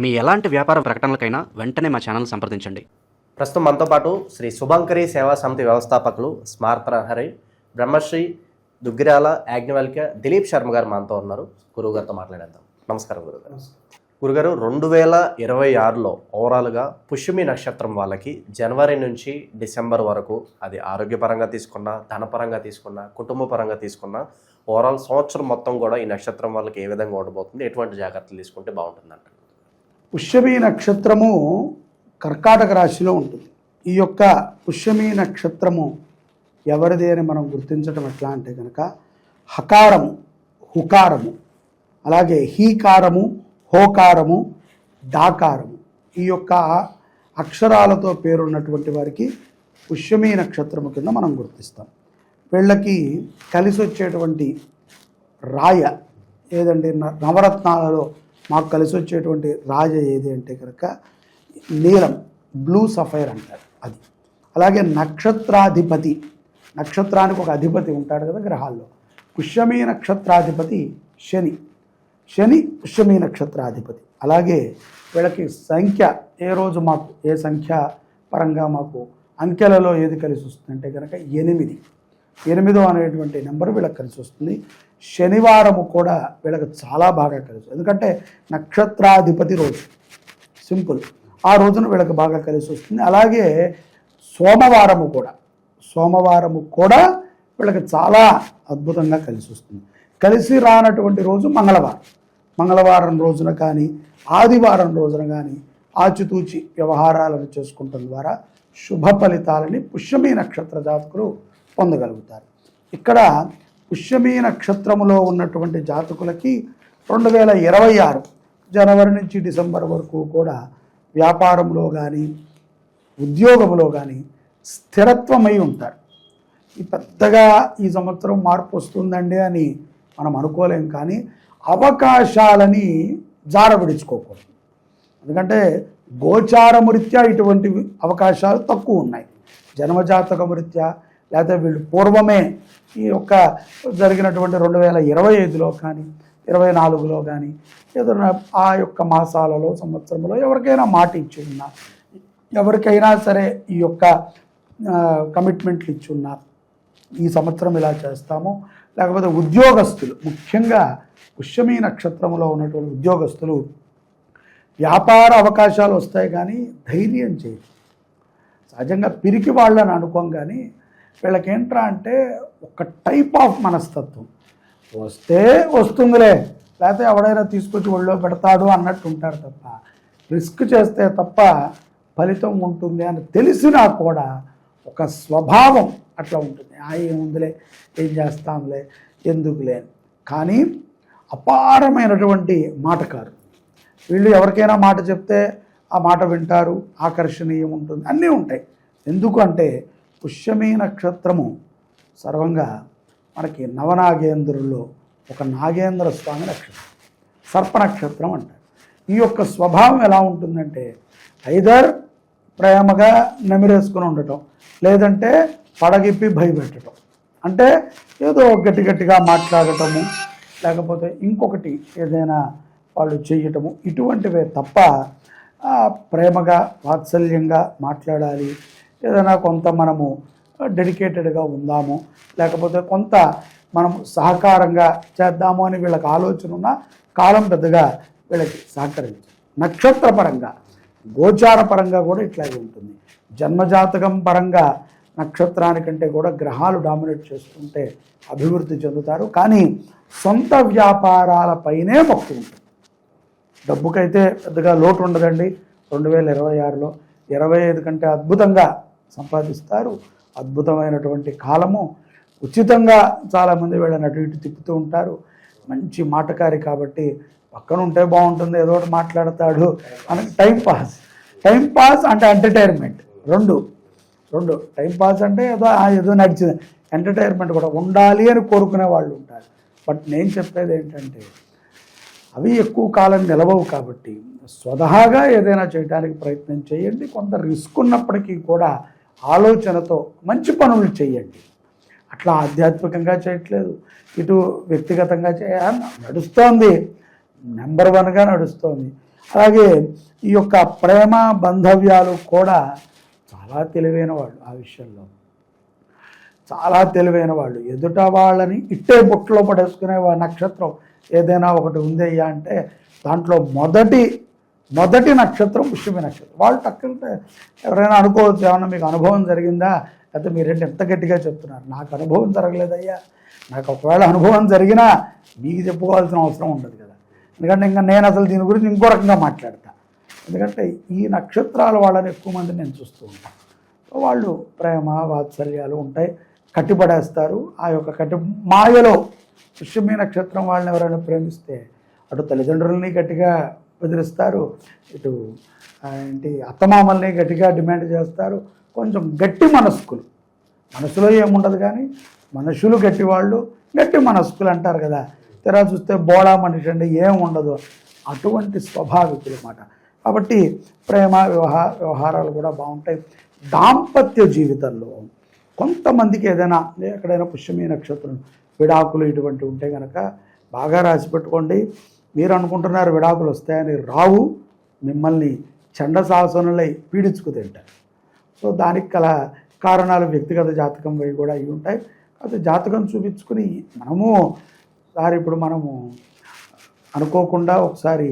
మీ ఎలాంటి వ్యాపార ప్రకటనలకైనా వెంటనే మా ఛానల్ సంప్రదించండి. ప్రస్తుతం మనతో పాటు శ్రీ శుభంకరి సేవా సమితి వ్యవస్థాపకులు స్మార్త హరి బ్రహ్మశ్రీ దుగ్గిరాల యాజ్ఞవల్క్య దిలీప్ శర్మ గారు మనతో ఉన్నారు. గురువు గారితో మాట్లాడేద్దాం. నమస్కారం గురుగారు గురుగారు రెండు వేల ఇరవై ఆరులో ఓవరాల్గా పుష్యమి నక్షత్రం వాళ్ళకి జనవరి నుంచి డిసెంబర్ వరకు అది ఆరోగ్యపరంగా తీసుకున్నా ధనపరంగా తీసుకున్నా కుటుంబ పరంగా తీసుకున్నా ఓవరాల్ సంవత్సరం మొత్తం కూడా ఈ నక్షత్రం వాళ్ళకి ఏ విధంగా ఉండబోతుంది ఎటువంటి జాగ్రత్తలు తీసుకుంటే బాగుంటుంది అంటారు పుష్యమి నక్షత్రము కర్కాటక రాశిలో ఉంటుంది. ఈ యొక్క పుష్యమి నక్షత్రము ఎవరిది అని మనం గుర్తించడం ఎట్లా అంటే కనుక హకారము హుకారము అలాగే హీకారము హోకారము డాకారము ఈ యొక్క అక్షరాలతో పేరున్నటువంటి వారికి పుష్యమి నక్షత్రము కింద మనం గుర్తిస్తాం. వీళ్ళకి కలిసి వచ్చేటువంటి రాయ ఏదండి న- నవరత్నాలలో మాకు కలిసి వచ్చేటువంటి రాజ ఏది అంటే కనుక నీలం బ్లూ సఫైర్ అంటారు అది. అలాగే నక్షత్రాధిపతి నక్షత్రానికి ఒక అధిపతి ఉంటాడు కదా గ్రహాల్లో. పుష్యమీ నక్షత్రాధిపతి శని. శని పుష్యమీ నక్షత్రాధిపతి. అలాగే వీళ్ళకి సంఖ్య ఏ రోజు మాకు ఏ సంఖ్య పరంగా మాకు అంకెలలో ఏది కలిసి వస్తుందంటే కనుక ఎనిమిది. ఎనిమిదో అనేటువంటి నెంబర్ వీళ్ళకి కలిసి వస్తుంది. శనివారము కూడా వీళ్ళకి చాలా బాగా కలిసి ఎందుకంటే నక్షత్రాధిపతి రోజు. సింపుల్. ఆ రోజున వీళ్ళకి బాగా కలిసి వస్తుంది. అలాగే సోమవారము కూడా. సోమవారము కూడా వీళ్ళకి చాలా అద్భుతంగా కలిసి వస్తుంది. కలిసి రానటువంటి రోజు మంగళవారం. మంగళవారం రోజున కానీ ఆదివారం రోజున కానీ ఆచితూచి వ్యవహారాలను చేసుకుంటం ద్వారా శుభ ఫలితాలని పుష్యమీ నక్షత్ర జాతకులు పొందగలుగుతారు. ఇక్కడ పుష్యమీ నక్షత్రములో ఉన్నటువంటి జాతకులకి రెండు వేల ఇరవై ఆరు జనవరి నుంచి డిసెంబర్ వరకు కూడా వ్యాపారంలో కానీ ఉద్యోగంలో కానీ స్థిరత్వమై ఉంటారు. ఈ పెద్దగా ఈ సంవత్సరం మార్పు వస్తుందండి అని మనం అనుకోలేం కానీ అవకాశాలని జారవిడుచుకోకూడదు ఎందుకంటే గోచారము రీత్యా ఇటువంటి అవకాశాలు తక్కువ ఉన్నాయి. జన్మజాతకము రీత్యా లేకపోతే వీళ్ళు పూర్వమే ఈ యొక్క జరిగినటువంటి రెండు వేల ఇరవై ఐదులో కానీ ఇరవై నాలుగులో కానీ ఏదైనా ఆ యొక్క మాసాలలో సంవత్సరంలో ఎవరికైనా మాట ఇచ్చి ఉన్నా ఎవరికైనా సరే ఈ యొక్క కమిట్మెంట్లు ఇచ్చి ఉన్నా ఈ సంవత్సరం ఇలా చేస్తాము. లేకపోతే ఉద్యోగస్తులు ముఖ్యంగా పుష్యమీ నక్షత్రంలో ఉన్నటువంటి ఉద్యోగస్తులు వ్యాపార అవకాశాలు వస్తాయి కానీ ధైర్యం చేయరు. సహజంగా పిరికి వాళ్ళని అనుకోం కానీ వీళ్ళకి ఏంట్రా అంటే ఒక టైప్ ఆఫ్ మనస్తత్వం. వస్తే వస్తుందిలే లేకపోతే ఎవడైనా తీసుకొచ్చి ఒళ్ళో పెడతాడు అన్నట్టు ఉంటారు తప్ప రిస్క్ చేస్తే తప్ప ఫలితం ఉంటుంది అని తెలిసినా కూడా ఒక స్వభావం అట్లా ఉంటుంది. ఆ ఏముందిలే ఏం చేస్తాంలే ఎందుకులే. కానీ అపారమైనటువంటి మాటకారు. వీళ్ళు ఎవరికైనా మాట చెప్తే ఆ మాట వింటారు ఆకర్షణీయం ఉంటుంది. అన్నీ ఉంటాయి. ఎందుకు అంటే పుష్యమీ నక్షత్రము సర్వంగా మనకి నవనాగేంద్రుల్లో ఒక నాగేంద్ర స్వామి నక్షత్రం సర్ప నక్షత్రం అంటారు. ఈ యొక్క స్వభావం ఎలా ఉంటుందంటే ఐదర్ ప్రేమగా నెమిరేసుకుని ఉండటం లేదంటే పడగిప్పి భయపెట్టడం అంటే ఏదో గట్టి గట్టిగా మాట్లాడటము లేకపోతే ఇంకొకటి ఏదైనా వాళ్ళు చేయటము ఇటువంటివే తప్ప ప్రేమగా వాత్సల్యంగా మాట్లాడాలి ఏదైనా కొంత మనము డెడికేటెడ్గా ఉందాము లేకపోతే కొంత మనం సహకారంగా చేద్దాము అని వీళ్ళకి ఆలోచన ఉన్న కాలం పెద్దగా వీళ్ళకి సహకరించు నక్షత్ర పరంగా గోచార పరంగా కూడా ఇట్లాగే ఉంటుంది. జన్మజాతకం పరంగా నక్షత్రానికంటే కూడా గ్రహాలు డామినేట్ చేస్తుంటే అభివృద్ధి చెందుతారు. కానీ సొంత వ్యాపారాలపైనే మొక్కు ఉంటుంది. డబ్బుకైతే పెద్దగా లోటు ఉండదండి. రెండు వేల ఇరవై ఆరులో ఇరవై ఐదు కంటే అద్భుతంగా సంపాదిస్తారు. అద్భుతమైనటువంటి కాలము. ఉచితంగా చాలామంది వీళ్ళని అటు ఇటు తిప్పుతూ ఉంటారు. మంచి మాటకారి కాబట్టి పక్కన ఉంటే బాగుంటుంది ఏదో ఒకటి మాట్లాడతాడు అని టైం పాస్. టైం పాస్ అంటే ఎంటర్టైన్మెంట్. రెండు. రెండు. టైం పాస్ అంటే ఏదో ఏదో నడిచింది. ఎంటర్టైన్మెంట్ కూడా ఉండాలి అని కోరుకునే వాళ్ళు ఉంటారు. బట్ నేను చెప్పేది ఏంటంటే అవి ఎక్కువ కాలం నిలవవు కాబట్టి స్వతహాగా ఏదైనా చేయడానికి ప్రయత్నం చేయండి. కొంత రిస్క్ ఉన్నప్పటికీ కూడా ఆలోచనతో మంచి పనులు చేయండి అట్లా ఆధ్యాత్మికంగా చేయట్లేదు. ఇటు వ్యక్తిగతంగా చేయ నడుస్తోంది. నెంబర్ వన్గా నడుస్తోంది. అలాగే ఈ యొక్క ప్రేమ బంధవ్యాలు కూడా చాలా తెలివైన వాళ్ళు ఆ విషయంలో. చాలా తెలివైన వాళ్ళు. ఎదుట వాళ్ళని ఇట్టే బుట్టలో పడేసుకునే నక్షత్రం ఏదైనా ఒకటి ఉందయ్యా అంటే దాంట్లో మొదటి మొదటి నక్షత్రం పుష్యమి నక్షత్రం. వాళ్ళు టక్కున ఎవరైనా అనుకోవచ్చు ఏమన్నా మీకు అనుభవం జరిగిందా? లేకపోతే మీరేంటి ఎంత గట్టిగా చెప్తున్నారు? నాకు అనుభవం జరగలేదయ్యా. నాకు ఒకవేళ అనుభవం జరిగినా మీకు చెప్పుకోవాల్సిన అవసరం ఉండదు కదా. ఎందుకంటే ఇంకా నేను అసలు దీని గురించి ఇంకో రకంగా మాట్లాడతా. ఎందుకంటే ఈ నక్షత్రాల వాళ్ళని ఎక్కువ మంది నేను చూస్తూ ఉంటాను సో వాళ్ళు ప్రేమ వాత్సల్యాలు ఉంటాయి. కట్టిపడేస్తారు. ఆ యొక్క కట్టి మాయలో పుష్యమి నక్షత్రం వాళ్ళని ఎవరైనా ప్రేమిస్తే అటు తల్లిదండ్రులని గట్టిగా బెదిరిస్తారు. ఇటు ఏంటి అత్తమామల్ని గట్టిగా డిమాండ్ చేస్తారు. కొంచెం గట్టి మనస్కులు. మనసులో ఏముండదు కానీ మనుషులు గట్టి వాళ్ళు గట్టి మనస్కులు అంటారు కదా. తెరా చూస్తే బోడా మనిషి అండి ఏం ఉండదు. అటువంటి స్వభావికులు అన్నమాట. కాబట్టి ప్రేమ వ్యవహార వ్యవహారాలు కూడా బాగుంటాయి. దాంపత్య జీవితంలో కొంతమందికి ఏదైనా ఎక్కడైనా పుష్యమీ నక్షత్రం విడాకులు ఇటువంటి ఉంటే కనుక బాగా రాసి పెట్టుకోండి. మీరు అనుకుంటున్నారు విడాకులు వస్తాయని రావు మిమ్మల్ని చండ శాసనులై పీడించుకు తింటారు సో దానికి గల కారణాలు వ్యక్తిగత జాతకం అవి కూడా అయి ఉంటాయి. కాకపోతే జాతకం చూపించుకుని మనము సార్ ఇప్పుడు మనము అనుకోకుండా ఒకసారి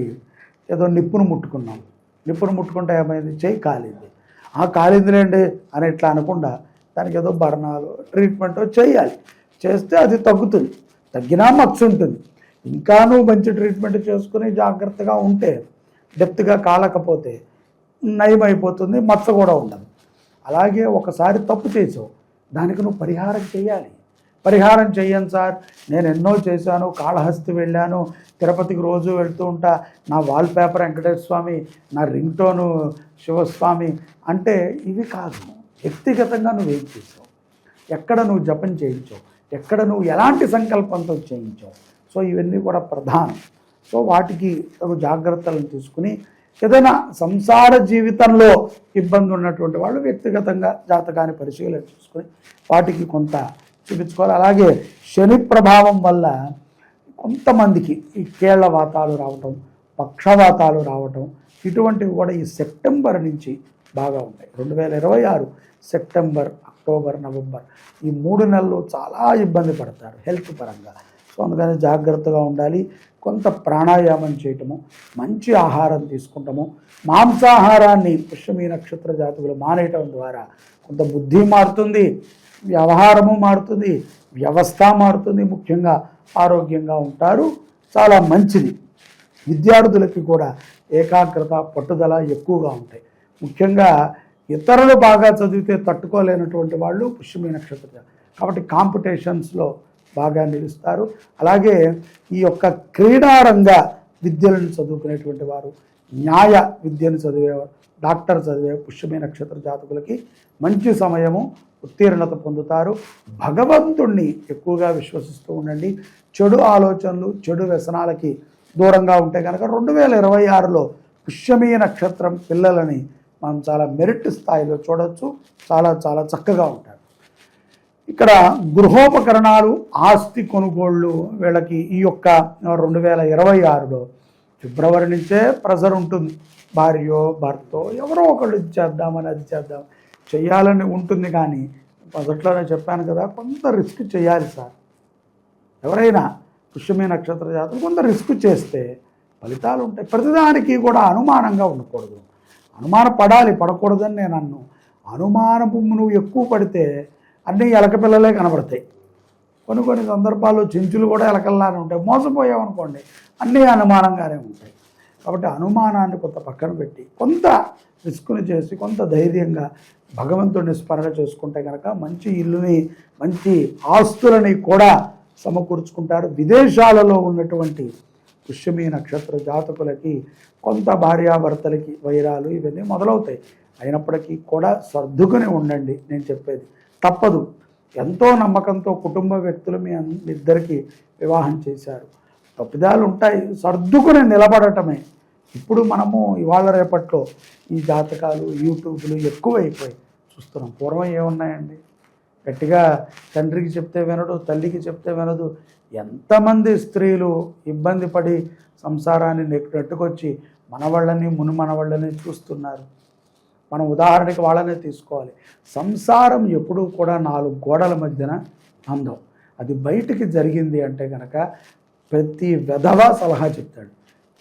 ఏదో నిప్పును ముట్టుకున్నాం. నిప్పును ముట్టుకుంటే ఏమైంది? చేయి కాలింది. ఆ కాలిందిలేండి అని ఇట్లా అనకుండా దానికి ఏదో బర్ణాలు ట్రీట్మెంట్ చేయాలి. చేస్తే అది తగ్గుతుంది. తగ్గినా మచ్చ ఉంటుంది. ఇంకా నువ్వు మంచి ట్రీట్మెంట్ చేసుకుని జాగ్రత్తగా ఉంటే డెప్త్గా కాలకపోతే నయం అయిపోతుంది మచ్చ కూడా ఉండదు. అలాగే ఒకసారి తప్పు చేసావు దానికి నువ్వు పరిహారం చేయాలి. పరిహారం చెయ్యను సార్ నేను ఎన్నో చేశాను కాళహస్తి వెళ్ళాను తిరుపతికి రోజు వెళ్తూ ఉంటా నా వాల్ పేపర్ వెంకటేశ్వర స్వామి నా రింగ్ టోను శివస్వామి అంటే ఇవి కాదు. వ్యక్తిగతంగా నువ్వేం చేసావు? ఎక్కడ నువ్వు జపం చేయించావు? ఎక్కడ నువ్వు ఎలాంటి సంకల్పంతో చేయించావు? సో ఇవన్నీ కూడా ప్రధానం. సో వాటికి తగు జాగ్రత్తలను తీసుకుని ఏదైనా సంసార జీవితంలో ఇబ్బంది ఉన్నటువంటి వాళ్ళు వ్యక్తిగతంగా జాతకాన్ని పరిశీలన చేసుకుని వాటికి కొంత చూపించుకోవాలి. అలాగే శని ప్రభావం వల్ల కొంతమందికి ఈ కేళ్ళ వాతాలు రావటం పక్షవాతాలు రావటం ఇటువంటివి కూడా ఈ సెప్టెంబర్ నుంచి బాగా ఉంటాయి. రెండు వేల ఇరవై ఆరు సెప్టెంబర్ అక్టోబర్ నవంబర్ ఈ మూడు నెలలు చాలా ఇబ్బంది పడతారు హెల్త్ పరంగా. సో అందుకని జాగ్రత్తగా ఉండాలి. కొంత ప్రాణాయామం చేయటము మంచి ఆహారం తీసుకుంటాము మాంసాహారాన్ని పుష్యమీ నక్షత్ర జాతకులు మానేయటం ద్వారా కొంత బుద్ధి మారుతుంది వ్యవహారము మారుతుంది వ్యవస్థ మారుతుంది ముఖ్యంగా ఆరోగ్యంగా ఉంటారు. చాలా మంచిది. విద్యార్థులకి కూడా ఏకాగ్రత పట్టుదల ఎక్కువగా ఉంటాయి. ముఖ్యంగా ఇతరులు బాగా చదివితే తట్టుకోలేనటువంటి వాళ్ళు పుష్యమీ నక్షత్ర కాబట్టి కాంపిటీషన్స్లో బాగా నిలుస్తారు. అలాగే ఈ యొక్క క్రీడారంగ విద్యలను చదువుకునేటువంటి వారు న్యాయ విద్యను చదివేవారు డాక్టర్ చదివే పుష్యమే నక్షత్ర జాతకులకి మంచి సమయము ఉత్తీర్ణత పొందుతారు. భగవంతుణ్ణి ఎక్కువగా విశ్వసిస్తూ ఉండండి. చెడు ఆలోచనలు చెడు వ్యసనాలకి దూరంగా ఉంటే కనుక రెండు వేల ఇరవై ఆరులో పుష్యమీ నక్షత్రం పిల్లలని మనం చాలా మెరిట్ స్థాయిలో చూడొచ్చు. చాలా చాలా చక్కగా ఉంటారు. ఇక్కడ గృహోపకరణాలు ఆస్తి కొనుగోళ్ళు వీళ్ళకి ఈ యొక్క రెండు వేల ఇరవై ఆరులో ఫిబ్రవరి నుంచే ప్రెజర్ ఉంటుంది. భార్యో భర్తో ఎవరో ఒకళ్ళు ఇది చేద్దామని అది చేద్దాం చేయాలని ఉంటుంది కానీ మొదట్లోనే చెప్పాను కదా కొంత రిస్క్ చేయాలి సార్. ఎవరైనా పుష్యమే నక్షత్ర జాతర కొంత రిస్క్ చేస్తే ఫలితాలు ఉంటాయి. ప్రతిదానికి కూడా అనుమానంగా ఉండకూడదు. అనుమాన పడాలి పడకూడదని నేను అన్ను. అనుమానపు నువ్వు ఎక్కువ పడితే అన్నీ ఎలక పిల్లలే కనబడతాయి. కొన్ని కొన్ని సందర్భాల్లో చెంచులు కూడా ఎలకల్లానే ఉంటాయి. మోసపోయామనుకోండి అన్నీ అనుమానంగానే ఉంటాయి. కాబట్టి అనుమానాన్ని కొంత పక్కన పెట్టి కొంత రిస్క్ని చేసి కొంత ధైర్యంగా భగవంతుడిని స్మరణ చేసుకుంటే కనుక మంచి ఇల్లుని మంచి ఆస్తులని కూడా సమకూర్చుకుంటారు విదేశాలలో ఉన్నటువంటి పుష్యమీ నక్షత్ర జాతకులకి కొంత భార్యాభర్తలకి వైరాలు ఇవన్నీ మొదలవుతాయి. అయినప్పటికీ కూడా సర్దుకుని ఉండండి నేను చెప్పేది. తప్పదు. ఎంతో నమ్మకంతో కుటుంబ వ్యక్తులు మీ ఇద్దరికీ ఇద్దరికి వివాహం చేశారు. తప్పిదాలు ఉంటాయి సర్దుకుని నిలబడటమే. ఇప్పుడు మనము ఇవాళ రేపట్లో ఈ జాతకాలు యూట్యూబ్లు ఎక్కువైపోయి చూస్తున్నాం. పూర్వం ఏమున్నాయండి? గట్టిగా తండ్రికి చెప్తే వినడు తల్లికి చెప్తే వినదు. ఎంతమంది స్త్రీలు ఇబ్బంది పడి సంసారాన్ని నెట్టుకొచ్చి మనవాళ్ళని మును మనవాళ్ళని చూస్తున్నారు? మనం ఉదాహరణకి వాళ్ళనే తీసుకోవాలి. సంసారం ఎప్పుడూ కూడా నాలుగు గోడల మధ్యన అందం. అది బయటికి జరిగింది అంటే కనుక ప్రతి వెధవ సలహా చెప్తాడు.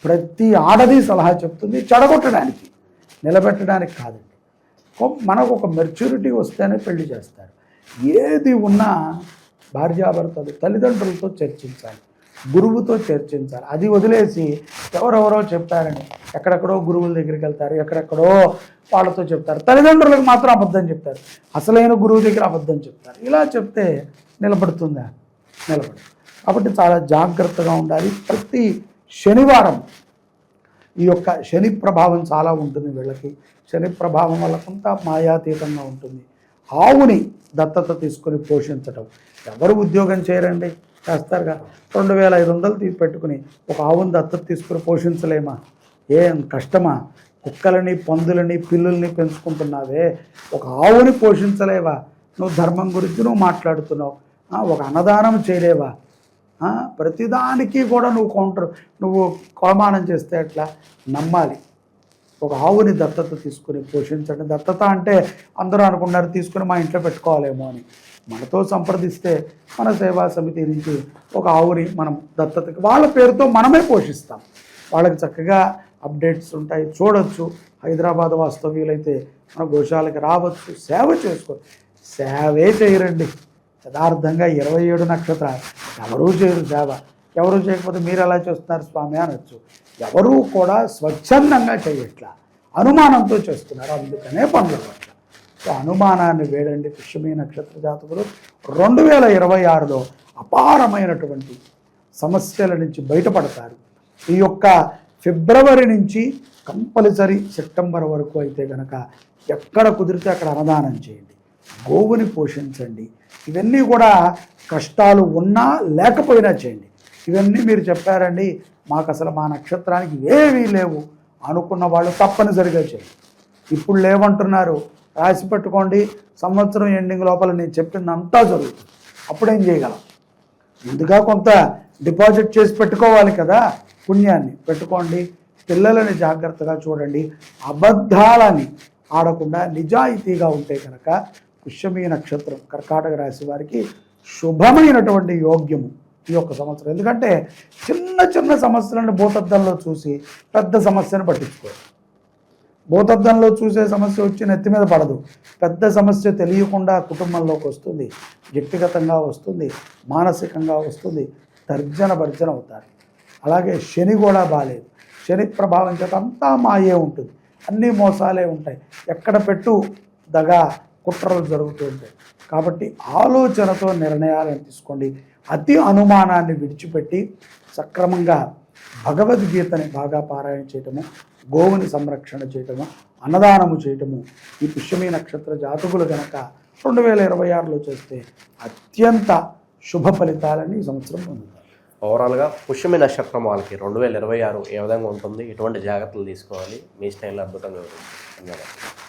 ప్రతి ఆడది సలహా చెప్తుంది చెడగొట్టడానికి నిలబెట్టడానికి కాదండి. మనకు ఒక మెచ్యూరిటీ వస్తేనే పెళ్ళి చేస్తారు ఏది ఉన్నా భార్యాభర్తలు తల్లిదండ్రులతో చర్చించాలి. గురువుతో చర్చించాలి. అది వదిలేసి ఎవరెవరో చెప్పారని ఎక్కడెక్కడో గురువుల దగ్గరికి వెళ్తారు ఎక్కడెక్కడో వాళ్ళతో చెప్తారు. తల్లిదండ్రులకు మాత్రం అబద్ధం చెప్తారు. అసలైన గురువు దగ్గర అబద్ధం చెప్తారు. ఇలా చెప్తే నిలబడుతుందా? నిలబడదు. కాబట్టి చాలా జాగ్రత్తగా ఉండాలి. ప్రతి శనివారం ఈ యొక్క శని ప్రభావం చాలా ఉంటుంది వీళ్ళకి. శని ప్రభావం వల్ల కొంత మాయాతీతంగా ఉంటుంది. ఆవుని దత్తత తీసుకొని పోషించటం. ఎవరు ఉద్యోగం చేయరండి? చేస్తారుగా రెండు వేల ఐదు వందలు తీసి పెట్టుకుని ఒక ఆవుని దత్తత తీసుకుని పోషించలేమా? ఏం కష్టమా? కుక్కలని పందులని పిల్లుల్ని పెంచుకుంటున్నావే. ఒక ఆవుని పోషించలేవా? నువ్వు ధర్మం గురించి నువ్వు మాట్లాడుతున్నావు. ఒక అన్నదానం చేయలేవా? ప్రతిదానికి కూడా నువ్వు కౌంటర్ నువ్వు కొలమానం చేస్తే ఎట్లా? నమ్మాలి. ఒక ఆవుని దత్తత తీసుకుని పోషించండి. దత్తత అంటే అందరూ అనుకున్నారు తీసుకుని మా ఇంట్లో పెట్టుకోవాలేమో అని. మనతో సంప్రదిస్తే మన సేవా సమితి నుంచి ఒక ఆవుని మనం దత్తతకి వాళ్ళ పేరుతో మనమే పోషిస్తాం. వాళ్ళకి చక్కగా అప్డేట్స్ ఉంటాయి. చూడొచ్చు. హైదరాబాద్ వాస్తవ్యులైతే మన గోశాలకి రావచ్చు. సేవ చేసుకో సేవే చేయరండి. యథార్థంగా ఇరవై ఏడు నక్షత్రాలు. ఎవరూ చేయరు సేవ. ఎవరు చేయకపోతే మీరు ఎలా చేస్తున్నారు స్వామి అనొచ్చు. ఎవరూ కూడా స్వచ్ఛందంగా చేయట్లా. అనుమానంతో చేస్తున్నారు. అందుకనే పనులు. సో అనుమానాన్ని వేడండి పుష్యమీ నక్షత్ర జాతకులు. రెండు వేల ఇరవై ఆరులో అపారమైనటువంటి సమస్యల నుంచి బయటపడతారు. ఈ యొక్క ఫిబ్రవరి నుంచి కంపల్సరీ సెప్టెంబర్ వరకు అయితే కనుక ఎక్కడ కుదిరితే అక్కడ అన్నదానం చేయండి. గోవుని పోషించండి. ఇవన్నీ కూడా కష్టాలు ఉన్నా లేకపోయినా చేయండి. ఇవన్నీ మీరు చెప్పారండి మాకు అసలు మా నక్షత్రానికి ఏవీ లేవు అనుకున్న వాళ్ళు తప్పనిసరిగా చేయండి. ఇప్పుడు లేవంటున్నారు రాసి పెట్టుకోండి. సంవత్సరం ఎండింగ్ లోపల నేను చెప్పిందంతా జరుగుతుంది. అప్పుడేం చేయగలం? ముందుగా కొంత డిపాజిట్ చేసి పెట్టుకోవాలి కదా పుణ్యాన్ని. పెట్టుకోండి. పిల్లలని జాగ్రత్తగా చూడండి. అబద్ధాలని ఆడకుండా నిజాయితీగా ఉంటే కనుక పుష్యమీ నక్షత్రం కర్కాటక రాశి వారికి శుభమైనటువంటి యోగ్యము ఈ యొక్క సంవత్సరం. ఎందుకంటే చిన్న చిన్న సమస్యలను భూతద్దంలో చూసి పెద్ద సమస్యను పట్టించుకోరు. భూతద్దంలో చూసే సమస్య వచ్చి నెత్తి మీద పడదు. పెద్ద సమస్య తెలియకుండా కుటుంబంలోకి వస్తుంది. వ్యక్తిగతంగా వస్తుంది. మానసికంగా వస్తుంది. తర్జన భర్జన అవుతారు. అలాగే శని కూడా బాగాలేదు శని ప్రభావం చేత అంతా మాయే ఉంటుంది. అన్నీ మోసాలే ఉంటాయి. ఎక్కడ పెట్టు దగా కుట్రలు జరుగుతూ ఉంటాయి. కాబట్టి ఆలోచనతో నిర్ణయాలను తీసుకోండి. అతి అనుమానాన్ని విడిచిపెట్టి సక్రమంగా భగవద్గీతని బాగా పారాయణ చేయటము గోవుని సంరక్షణ చేయటము అన్నదానము చేయటము ఈ పుష్యమీ నక్షత్ర జాతకులు కనుక రెండు వేల ఇరవై ఆరులో చేస్తే అత్యంత శుభ ఫలితాలని ఈ సంవత్సరం పొందుతారు. ఓవరాల్గా పుష్యమి నక్షత్రం వాళ్ళకి రెండు వేల ఇరవై ఆరు ఏ విధంగా ఉంటుంది? ఎటువంటి జాగ్రత్తలు తీసుకోవాలి? మీ స్టైల్లో అద్భుతంగా ధన్యవాదాలు.